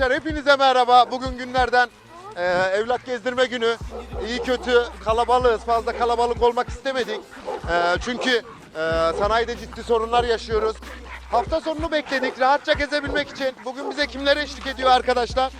arkadaşlar hepinize merhaba. Bugün günlerden e, evlat gezdirme günü. İyi kötü kalabalığız. Fazla kalabalık olmak istemedik. E, çünkü e, sanayide ciddi sorunlar yaşıyoruz. Hafta sonunu bekledik rahatça gezebilmek için. Bugün bize kimler eşlik ediyor arkadaşlar?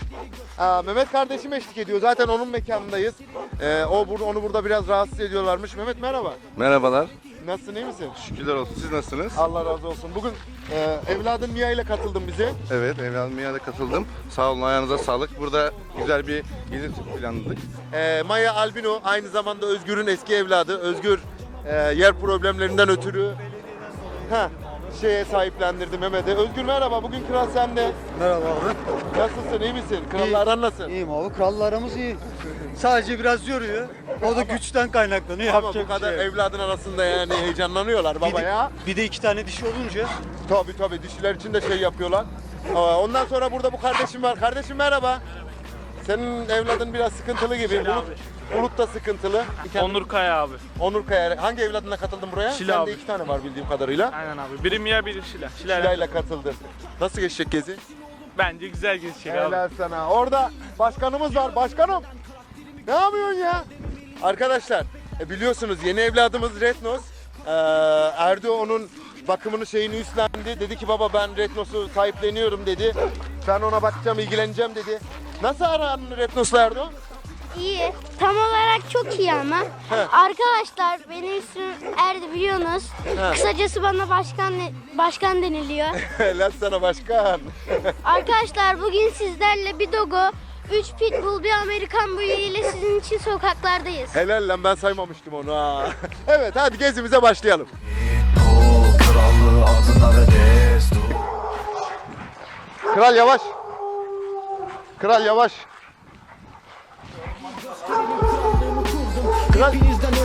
E, Mehmet kardeşim eşlik ediyor. Zaten onun mekanındayız. E, o onu burada biraz rahatsız ediyorlarmış. Mehmet merhaba. Merhabalar. Nasılsın iyi misin? Şükürler olsun. Siz nasılsınız? Allah razı olsun. Bugün e, evladın Mia ile katıldın bize. Evet, evladım da katıldım. Sağ olun, ayağınıza sağlık. Burada güzel bir gezi planladık. E, Maya Albino aynı zamanda Özgür'ün eski evladı. Özgür e, yer problemlerinden ötürü ha şeye sahiplendirdi Mehmet'e. Özgür merhaba. Bugün kral sende. Merhaba abi. Nasılsın? iyi misin? Kralla aran nasıl? İyiyim abi. Krallarımız iyi. Sadece biraz yoruyor. O da güçten kaynaklanıyor. Ama Yapacak bu kadar bir şey yok. evladın arasında yani heyecanlanıyorlar Bir baba de, ya. bir de iki tane dişi olunca Tabii tabii dişiler için de şey yapıyorlar. Aa, Ondan sonra burada bu kardeşim var. Kardeşim merhaba. Senin evladın biraz sıkıntılı gibi. Bulut, Bulut da sıkıntılı. İki- Onur Kaya abi. Onur Kaya. Hangi evladına katıldın buraya? Şile Sende abi. iki tane var bildiğim kadarıyla. Aynen abi. Biri Mia biri Şila. Şila. Şilay'la katıldı. Nasıl geçecek gezi? Bence güzel geçecek abi. Helal sana. Orada başkanımız var. Başkanım. Ne yapıyorsun ya? Arkadaşlar e, biliyorsunuz yeni evladımız Retnos. Ee, Erdo onun bakımını şeyini üstlendi. Dedi ki baba ben Retnos'u sahipleniyorum dedi. Ben ona bakacağım, ilgileneceğim dedi. Nasıl aran Retnos'la Erdo? İyi. Tam olarak çok iyi ama. Arkadaşlar benim ismim Erdi biliyorsunuz. Kısacası bana başkan başkan deniliyor. Helal sana başkan. Arkadaşlar bugün sizlerle bir dogo, 3 pitbull, bir Amerikan buyu ile sizin için sokaklardayız. Helal lan ben saymamıştım onu ha. evet hadi gezimize başlayalım. Kol krallığı adına ve destur Kral yavaş. Kral yavaş. Kral,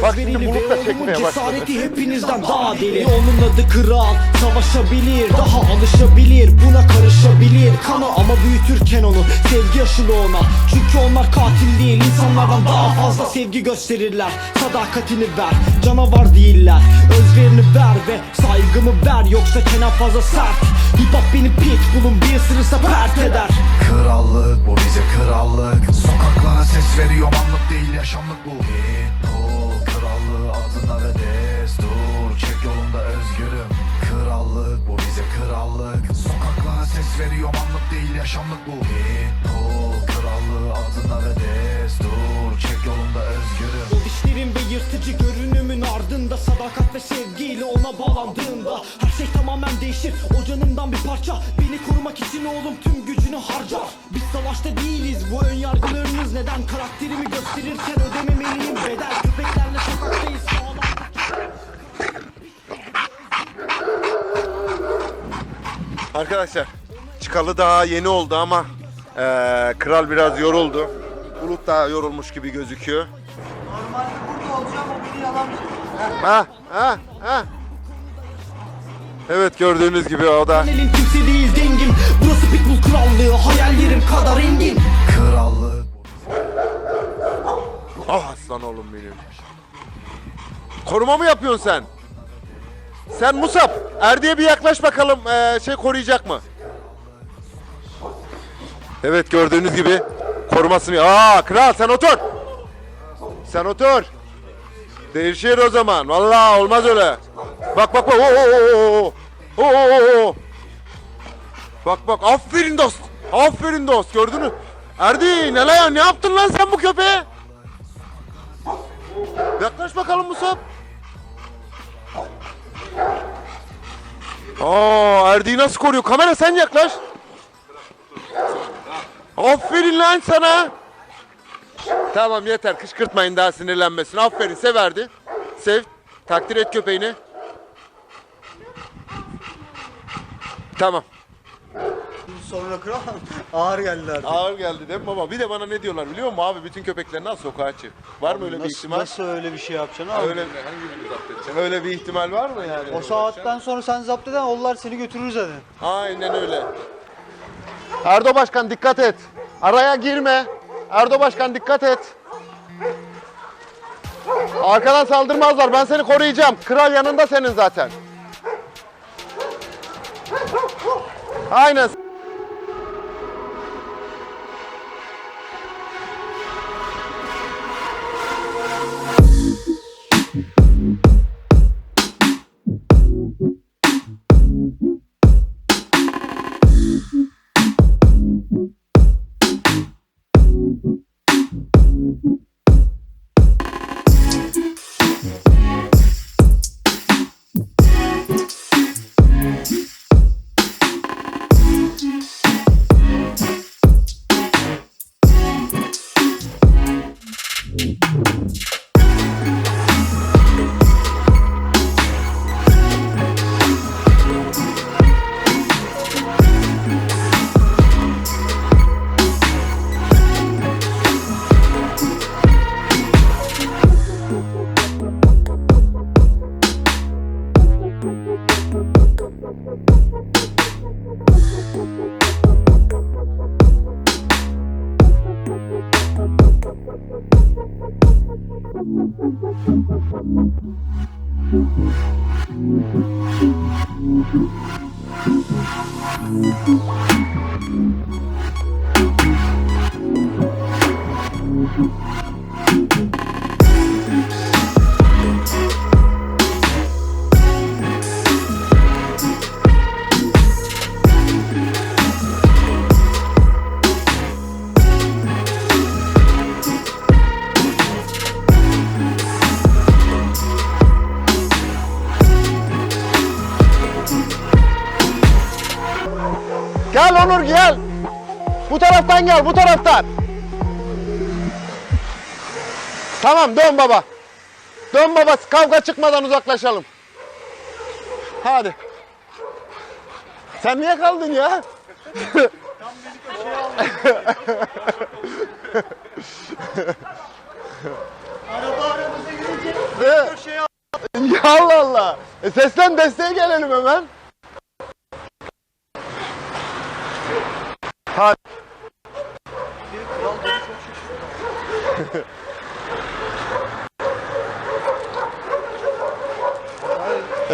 bak şimdi bulut da çekmeye başladı. Hepinizden daha deli. Onun adı kral Savaşabilir Daha alışabilir Buna karışabilir. Kanı ama büyütürken onu Sevgi aşılı ona. Çünkü onlar katil değil İnsanlardan daha fazla sevgi gösterirler. Sadakatini ver Canavar değiller. Özverini ver ve saygımı ver Yoksa kenar fazla sert. Hip hop beni pitbull'un bir ısırırsa pert eder. Krallık bu bize krallık. Sokaklara ses veriyor anlık değil yaşamlık bu ses veriyor anlık değil yaşamlık bu. Pitbull krallığı adına ve destur. Çek yolunda özgürüm. O dişlerin ve yırtıcı görünümün ardında Sadakat ve sevgiyle ona bağlandığında Her şey tamamen değişir. O canımdan bir parça Beni korumak için oğlum tüm gücünü harcar. Biz savaşta değiliz bu ön yargılarınız neden Karakterimi gösterirken ödememeliyim? Bedel Köpeklerle sokaktayız Arkadaşlar çıkalı daha yeni oldu ama eee, kral biraz yoruldu. Bulut da yorulmuş gibi gözüküyor. Normalde burada olacağım o beni yalan Ha ha ha. Evet gördüğünüz gibi o da Elin kimse değil dengim Burası pitbull krallığı hayallerim kadar engin Krallık Ah aslan oğlum benim. Koruma mı yapıyorsun sen? Sen Musab, Erdi'ye bir yaklaş bakalım eee, şey koruyacak mı? Evet gördüğünüz gibi korumasını... Aa kral sen otur. Sen otur. Değişir o zaman. Vallahi olmaz öyle. Bak bak bak. Oo, oo, oo. Bak bak aferin dost. Aferin dost gördün mü? Erdi ne lan ne yaptın lan sen bu köpeğe? Yaklaş bakalım Musab. Aa, Erdi'yi nasıl koruyor? Kamera sen yaklaş. Aferin lan sana. Tamam yeter kışkırtmayın daha sinirlenmesin. Aferin sev Erdi. Sev. Takdir et köpeğini. Tamam. Sonra kral ağır geldi artık. Ağır geldi değil mi baba? Bir de bana ne diyorlar biliyor musun abi? Bütün köpeklerini al sokağa çık. Var mı öyle bir Nasıl, ihtimal? nasıl öyle bir şey yapacaksın abi? Öyle, öyle bir ihtimal var mı yani? O saatten sonra sen zapt eden onlar seni götürür zaten. Aynen öyle. Erdo Başkan dikkat et. Araya girme. Erdo Başkan dikkat et. Arkadan saldırmazlar. Ben seni koruyacağım. Kral yanında senin zaten. Aynen. Gel Onur gel. Bu taraftan gel bu taraftan. Tamam dön baba. Dön baba kavga çıkmadan uzaklaşalım. Hadi. Sen niye kaldın ya? Araba aramıza girince Ya Allah Allah. E sesten desteğe gelelim hemen. Hadi.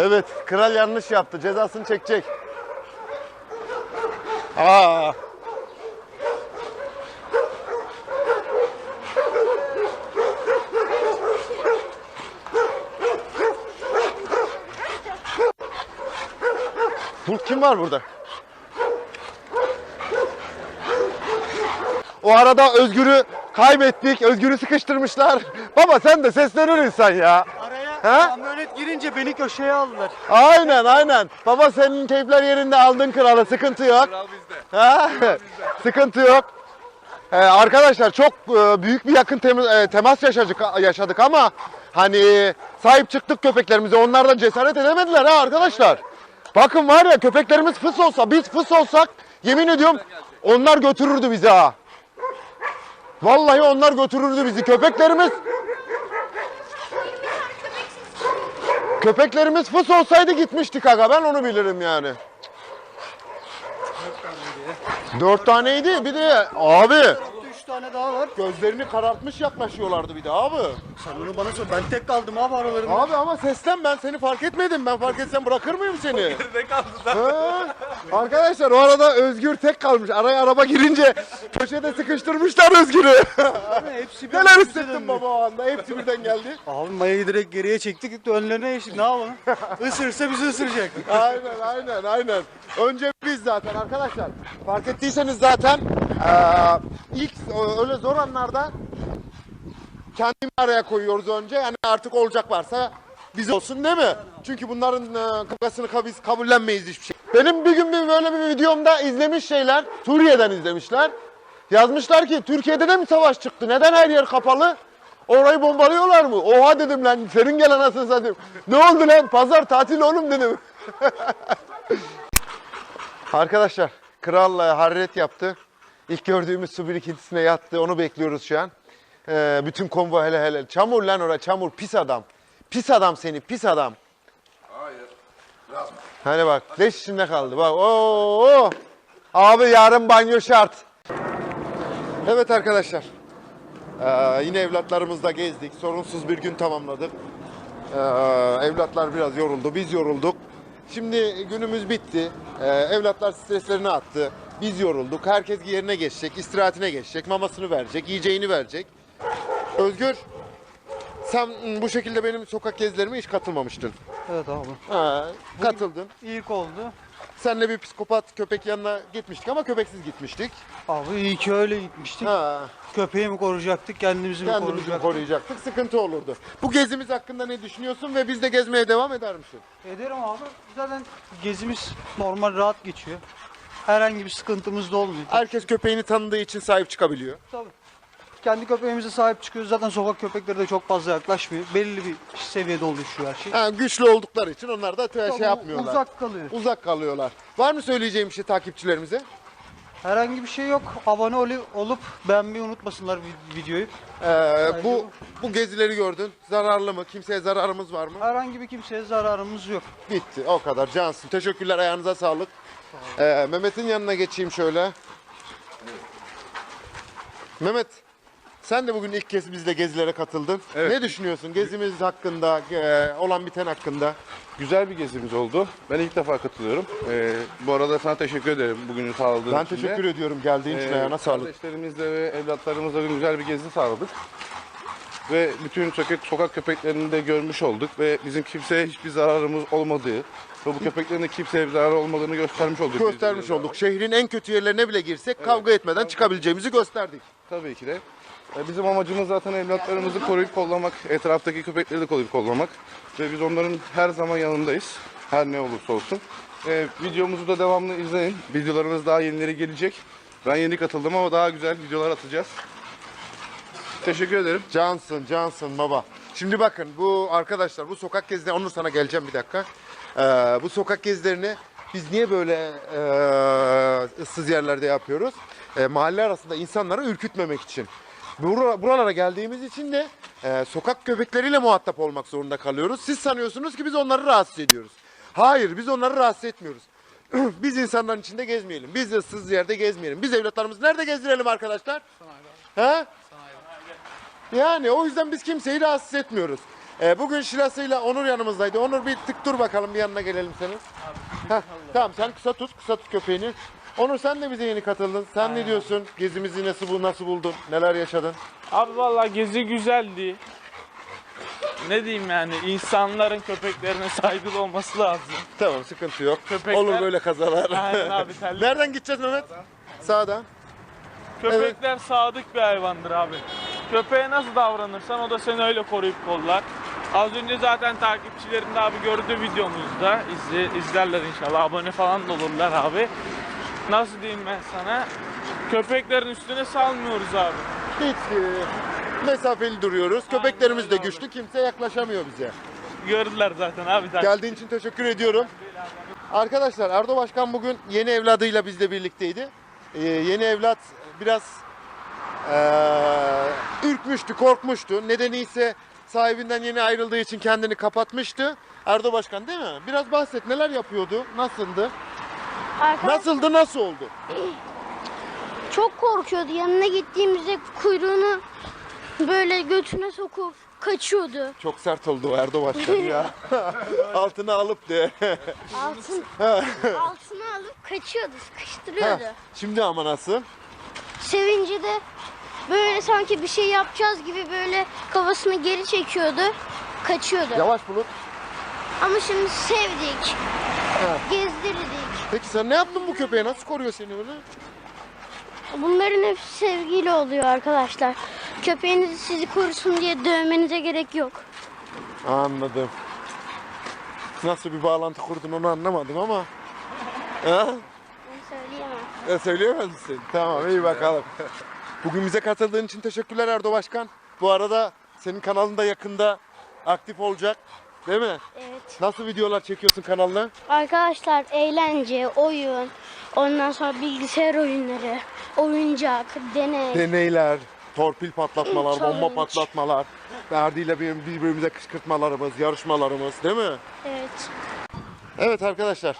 Evet, kral yanlış yaptı. Cezasını çekecek. Aa. Bu kim var burada? O arada Özgür'ü kaybettik. Özgür'ü sıkıştırmışlar. Baba sen de seslenir insan ya. Araya Ha? kamyonet girince beni köşeye aldılar. Aynen aynen. Baba senin keyifler yerinde aldın kralı. Sıkıntı yok. Kral bizde. Ha? Sıkıntı yok. Ee, arkadaşlar çok e, büyük bir yakın tem- e, temas yaşadık, yaşadık ama hani sahip çıktık köpeklerimize. Onlar da cesaret edemediler ha arkadaşlar. Bakın var ya köpeklerimiz fıs olsa, biz fıs olsak yemin ediyorum onlar götürürdü bizi ha. Vallahi onlar götürürdü bizi. Köpeklerimiz Köpeklerimiz fıs olsaydı gitmiştik aga ben onu bilirim yani. Dört taneydi bir de abi tane daha var. gözlerini karartmış yaklaşıyorlardı bir de abi. Sen onu bana sor. Ben tek kaldım abi aralarında. Abi ama sesten ben seni fark etmedim. Ben fark etsem bırakır mıyım seni? Nerede kaldı? Ha? Arkadaşlar o arada Özgür tek kalmış. Araya araba girince köşede sıkıştırmışlar Özgür'ü. Hepsi bir Neler hissettin baba o anda? Hepsi birden geldi. Abi mayayı direkt geriye çektik. Önlerine geçtik. Ne yapalım? Isırsa bizi ısıracak. Aynen aynen aynen. Önce biz zaten arkadaşlar. Fark ettiyseniz zaten eee, ilk o- öyle zor anlarda kendimi araya koyuyoruz önce. Yani artık olacak varsa biz olsun değil mi? Çünkü bunların eee, kavgasını ka- biz kabullenmeyiz hiçbir şey. Benim bir gün bir böyle bir videomda izlemiş şeyler Suriye'den izlemişler. Yazmışlar ki Türkiye'de de mi savaş çıktı? Neden her yer kapalı? Orayı bombalıyorlar mı? Oha dedim lan senin gel anasını satayım. Ne oldu lan? Pazar tatil oğlum dedim. Arkadaşlar kral e, hararet yaptı. İlk gördüğümüz su birikintisine yattı. Onu bekliyoruz şu an. Ee, bütün konvoy hele hele. Çamur lan ora çamur. Pis adam. Pis adam seni pis adam. Hayır. Biraz Hani bak leş içinde kaldı. Bak oo. Abi yarın banyo şart. Evet arkadaşlar. Ee, yine evlatlarımızla gezdik. Sorunsuz bir gün tamamladık. Ee, evlatlar biraz yoruldu. Biz yorulduk. Şimdi günümüz bitti. Ee, evlatlar streslerini attı. Biz yorulduk. Herkes yerine geçecek. istirahatine geçecek. Mamasını verecek. Yiyeceğini verecek. Özgür. Sen bu şekilde benim sokak gezilerime hiç katılmamıştın. Evet abi. Ha, katıldın. İlk oldu. Senle bir psikopat köpek yanına gitmiştik ama köpeksiz gitmiştik. Abi iyi ki öyle gitmiştik. Ha, Köpeği mi koruyacaktık, kendimizi mi kendimizi koruyacaktık? koruyacaktık. Sıkıntı olurdu. Bu gezimiz hakkında ne düşünüyorsun ve biz de gezmeye devam eder misin? Ederim abi. Zaten gezimiz normal rahat geçiyor. Herhangi bir sıkıntımız da olmuyor. Herkes köpeğini tanıdığı için sahip çıkabiliyor. Tabii. Kendi köpeğimize sahip çıkıyoruz. Zaten sokak köpekleri de çok fazla yaklaşmıyor. Belli bir seviyede oluşuyor her şey. Ha, güçlü oldukları için onlar da şey Tabii yapmıyorlar. Uzak kalıyor. Uzak kalıyorlar. Var mı söyleyeceğim bir şey takipçilerimize? Herhangi bir şey yok. Abone ol- olup beğenmeyi unutmasınlar vid- videoyu. Ee, bu bu gezileri gördün. Zararlı mı? Kimseye zararımız var mı? Herhangi bir kimseye zararımız yok. Bitti. O kadar. Cansın. Teşekkürler. Ayağınıza sağlık. Ee, Mehmet'in yanına geçeyim şöyle. Mehmet, sen de bugün ilk kez bizle gezilere katıldın. Evet. Ne düşünüyorsun gezimiz hakkında, e, olan biten hakkında? Güzel bir gezimiz oldu. Ben ilk defa katılıyorum. Ee, bu arada sana teşekkür ederim bugünü sağladığın Ben için de. teşekkür ediyorum geldiğin için Ee, ayağına sağlık. Kardeşlerimizle ve evlatlarımızla bir güzel bir gezi sağladık. Ve bütün sokak, sokak köpeklerini de görmüş olduk ve bizim kimseye hiçbir zararımız olmadığı ve bu köpeklerin de kimseye bir zararı olmadığını göstermiş olduk. Göstermiş de. olduk. Şehrin en kötü yerlerine bile girsek kavga etmeden çıkabileceğimizi gösterdik. Tabii ki de. Ee, Bizim amacımız zaten evlatlarımızı koruyup kollamak, etraftaki köpekleri de koruyup kollamak. Ve biz onların her zaman yanındayız. Her ne olursa olsun. Ee, videomuzu da devamlı izleyin. Videolarımız daha yenileri gelecek. Ben yeni katıldım ama daha güzel videolar atacağız. Teşekkür ederim. Cansın, cansın baba. Şimdi bakın bu arkadaşlar bu sokak gezileri, Onur sana geleceğim bir dakika. Ee, bu sokak gezilerini biz niye böyle e, ıssız yerlerde yapıyoruz? E, mahalle arasında insanları ürkütmemek için. Bura- Buralara geldiğimiz için de e, sokak köpekleriyle muhatap olmak zorunda kalıyoruz. Siz sanıyorsunuz ki biz onları rahatsız ediyoruz. Hayır biz onları rahatsız etmiyoruz. biz insanların içinde gezmeyelim. Biz ıssız yerde gezmeyelim. Biz evlatlarımızı nerede gezdirelim arkadaşlar? Ha? Yani o yüzden biz kimseyi rahatsız etmiyoruz. Ee, bugün Şirası'yla Onur yanımızdaydı. Onur bir tık dur bakalım bir yanına gelelim senin. Heh, tamam sen kısa tut, kısa tut köpeğini. Onur sen de bize yeni katıldın. Sen ne diyorsun? Gezimizi nasıl bu nasıl buldun? Neler yaşadın? Abi vallahi gezi güzeldi. Ne diyeyim yani insanların köpeklerine saygılı olması lazım. Tamam sıkıntı yok. Köpekler- Olur böyle kazalar. Aynen abi terlik. Nereden gideceğiz Mehmet? Sağdan. Köpekler sadık bir hayvandır abi. Köpeğe nasıl davranırsan o da seni öyle koruyup kollar. Az önce zaten takipçilerin de abi gördü videomuzda. İzle, izlerler inşallah. Abone falan da olurlar abi. Nasıl diyeyim ben sana? Köpeklerin üstüne salmıyoruz abi. Hiç e, mesafeli duruyoruz. Köpeklerimiz de öyle güçlü. Kimse yaklaşamıyor bize. Gördüler zaten abi. takip- Geldiğin için teşekkür ediyorum. Arkadaşlar Erdo Başkan bugün yeni evladıyla bizle birlikteydi. Ee, yeni evlat biraz eee, ürkmüştü, korkmuştu. Nedeni ise sahibinden yeni ayrıldığı için kendini kapatmıştı. Erdo Başkan değil mi? Biraz bahset neler yapıyordu, nasıldı? Arkadaşlar Nasıldı, nasıl oldu? çok korkuyordu. Yanına gittiğimizde kuyruğunu böyle götüne sokup kaçıyordu. Çok sert oldu o Erdo Başkan ya. Altına alıp de. Altın, altına alıp kaçıyordu, sıkıştırıyordu. Şimdi ama nasıl? Sevinci de böyle sanki bir şey yapacağız gibi böyle kafasını geri çekiyordu, kaçıyordu. Yavaş bulut. Ama şimdi sevdik, gezdirdik. Peki sen ne yaptın bu köpeğe? Nasıl koruyor seni öyle? Bunların hepsi sevgiyle oluyor arkadaşlar. Köpeğiniz sizi korusun diye dövmenize gerek yok. Anladım. Nasıl bir bağlantı kurdun onu anlamadım ama. Ha? Söyleyemem. E, söyleyemez misin? Tamam iyi bakalım. Bugün bize katıldığın için teşekkürler Erdo Başkan. Bu arada senin kanalında yakında aktif olacak. Değil mi? Evet. Nasıl videolar çekiyorsun kanalına? Arkadaşlar eğlence, oyun, ondan sonra bilgisayar oyunları, oyuncak, deney. Deneyler, torpil patlatmalar, Challenge. bomba patlatmalar, Erdi'yle bir- birbirimize kışkırtmalarımız, yarışmalarımız değil mi? Evet. Evet arkadaşlar.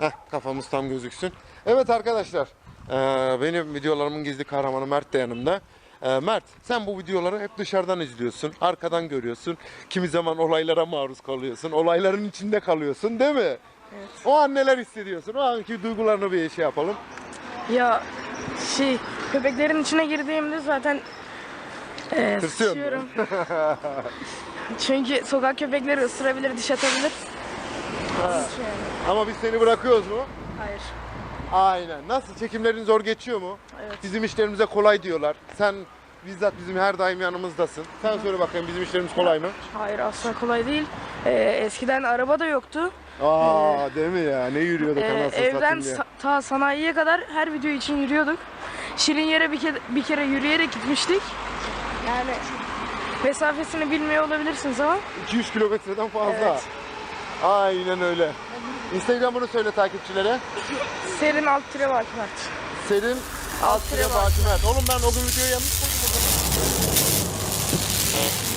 Heh, kafamız tam gözüksün. Evet arkadaşlar. eee, benim videolarımın gizli kahramanı Mert de yanımda. Eee, Mert sen bu videoları hep dışarıdan izliyorsun. Arkadan görüyorsun. Kimi zaman olaylara maruz kalıyorsun. Olayların içinde kalıyorsun değil mi? Evet. O an neler hissediyorsun? O anki duygularını bir şey yapalım. Ya şey köpeklerin içine girdiğimde zaten e, Tırsıyor sıçıyorum. Çünkü sokak köpekleri ısırabilir, diş atabilir. Ama biz seni bırakıyoruz mu? Hayır. Aynen. Nasıl? Çekimlerin zor geçiyor mu? Evet. Bizim işlerimize kolay diyorlar. Sen bizzat bizim her daim yanımızdasın. Sen söyle bakayım bizim işlerimiz kolay mı? Hayır asla kolay değil. E, eskiden araba da yoktu. Aa değil mi ya? Ne yürüyorduk E, anasını evden satayım ya. sa- ta sanayiye kadar her video için yürüyorduk. Şirin yere bir, kere, bir kere yürüyerek gitmiştik. Yani mesafesini bilmiyor olabilirsiniz ama 200 kilometreden fazla. Evet. Aynen öyle. Instagram'ını söyle takipçilere. serin alt tire var Mert. Serin alt tire Baki Mert. Oğlum ben o gün videoyu yanlış. Thank you.